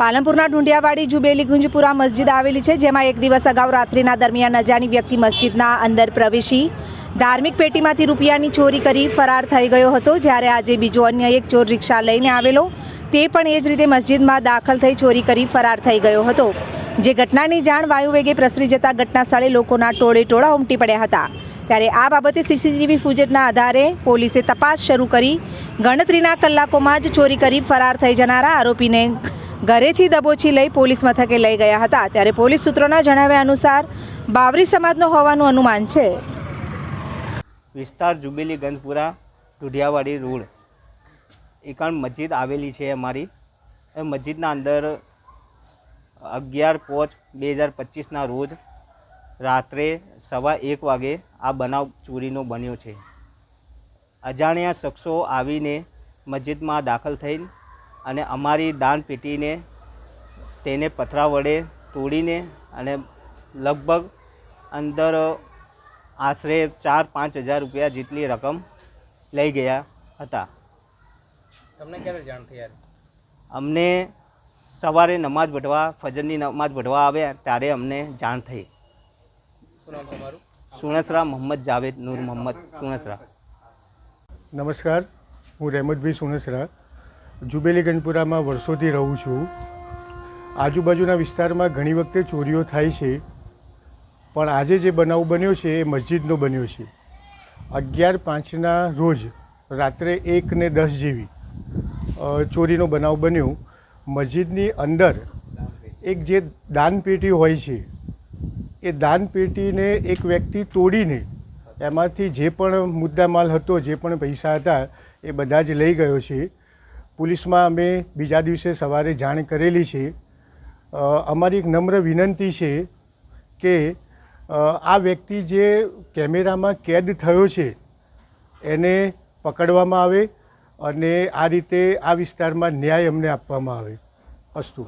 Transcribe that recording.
પાલનપુરના ઢુંડિયાવાડી jubilee ગુંજપુરા મસ્જિદ આવેલી છે, જેમાં એક દિવસ અગાઉ રાત્રિના દરમિયાન અજાણી વ્યક્તિ મસ્જિદના અંદર પ્રવેશી ધાર્મિક પેટીમાંથી રૂપિયાની ચોરી કરી ફરાર થઈ ગયો હતો. જ્યારે આજે બીજો અન્ય એક ચોર રિક્ષા લઈને આવેલો, તે પણ એ જ રીતે મસ્જિદમાં દાખલ થઈ ચોરી કરી ફરાર થઈ ગયો હતો. જે ઘટનાની જાણ વાયુવેગે પ્રસરી જતા ઘટના સ્થળે લોકોના ટોળે ટોળા ઉમટી પડ્યા હતા. ત્યારે આ બાબતે સીસીટીવી ફૂટેજના આધારે પોલીસે તપાસ શરૂ કરી, ગણતરીના કલાકોમાં જ ચોરી કરી ફરાર થઈ જનારા આરોપીને ઘરેથી દબોચી લઈ પોલીસ મથકે લઈ ગયા હતા. ત્યારે પોલીસ સૂત્રોના જણાવ્યા અનુસાર બાવરી સમાજનો હોવાનું અનુમાન છે. વિસ્તાર જુબેલી ગંજપુરા, ઢુઢિયાવાડી રોડ. એકાણ મસ્જિદ આવેલી છે અમારી. એ મસ્જિદના અંદર અગિયાર પોચ બે હજાર પચીસના રોજ રાત્રે સવા એક વાગે આ બનાવ ચોરીનો બન્યો છે. અજાણ્યા શખ્સો આવીને મસ્જિદમાં દાખલ થઈ અને અમારી દાન પેટીને તેને પથરા વડે તોડીને અને લગભગ અંદર આશરે ચાર પાંચ હજાર રૂપિયા જેટલી રકમ લઈ ગયા હતા. તમને ક્યારે જાણ થઈ અમને સવારે નમાઝ ભટવા ફજરની નમાઝ પઢવા આવ્યા ત્યારે અમને જાણ થઈ. સુણસરા મોહમ્મદ જાવેદ નૂર મોહમ્મદ સુણસરા. નમસ્કાર હું રહેમતભાઈ સુનસરા જુબેલી ગંજપુરામાં વર્ષોથી રહું છું. આજુબાજુના વિસ્તારમાં ઘણી વખતે ચોરીઓ થાય છે. પણ આજે જે બનાવ બન્યો છે એ મસ્જિદનો બન્યો છે. અગિયાર પાંચના રોજ રાત્રે એક ને દસ જેવી ચોરીનો બનાવ બન્યો. મસ્જિદની અંદર એક જે દાનપેટી હોય છે, એ દાનપેટીને એક વ્યક્તિ તોડીને એમાંથી જે પણ મુદ્દામાલ હતો, જે પણ પૈસા હતા, એ બધા જ લઈ ગયો છે. પોલીસમાં અમે બીજા દિવસે સવારે જાણ કરેલી છે. અમારી એક નમ્ર વિનંતી છે કે આ વ્યક્તિ જે કેમેરામાં કેદ થયો છે, એને પકડવામાં આવે અને આ રીતે આ વિસ્તારમાં ન્યાય અમને આપવામાં આવે. અસ્તુ.